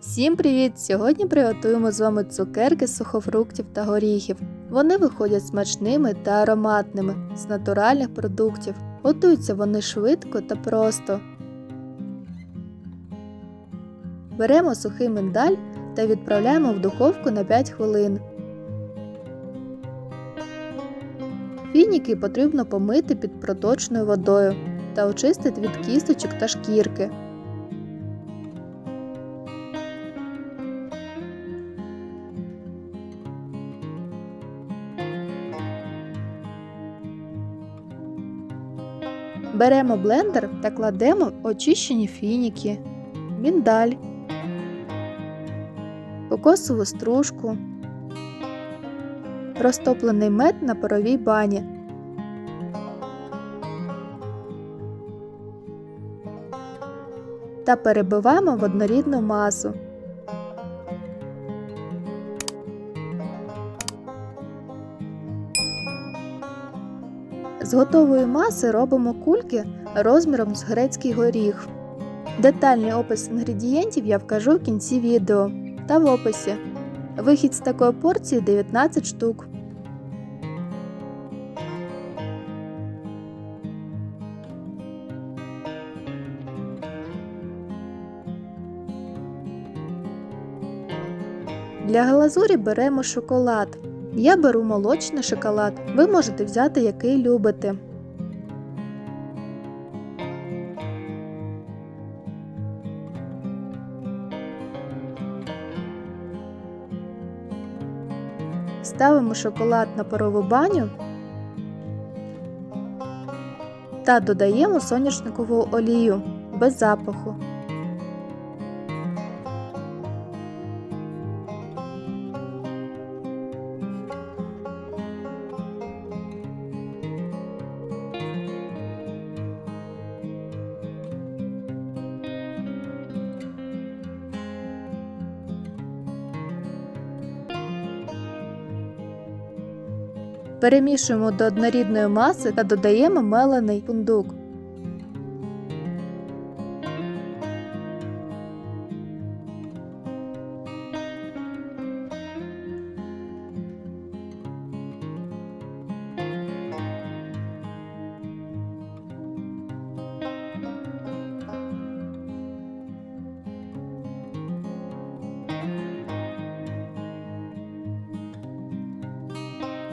Всім привіт! Сьогодні приготуємо з вами цукерки з сухофруктів та горіхів. Вони виходять смачними та ароматними з натуральних продуктів. Готуються вони швидко та просто. Беремо сухий миндаль та відправляємо в духовку на 5 хвилин. Фініки потрібно помити під проточною водою та очистити від кісточок та шкірки. Беремо блендер та кладемо очищені фініки, міндаль, кокосову стружку, розтоплений мед на паровій бані. Та перебиваємо в однорідну масу. З готової маси робимо кульки розміром з грецький горіх. Детальний опис інгредієнтів я вкажу в кінці відео та в описі. Вихід з такої порції 19 штук. Для глазурі беремо шоколад. Я беру молочний шоколад. Ви можете взяти який любите. Ставимо шоколад на парову баню та додаємо соняшникову олію без запаху. Перемішуємо до однорідної маси та додаємо мелений фундук.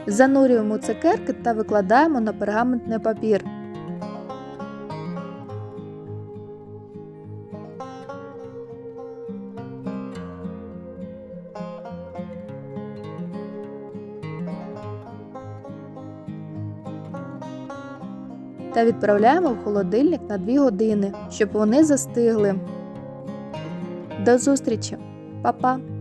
Занурюємо цукерки та викладаємо на пергаментний папір. Та відправляємо в холодильник на 2 години, щоб вони застигли. До зустрічі, Па-па!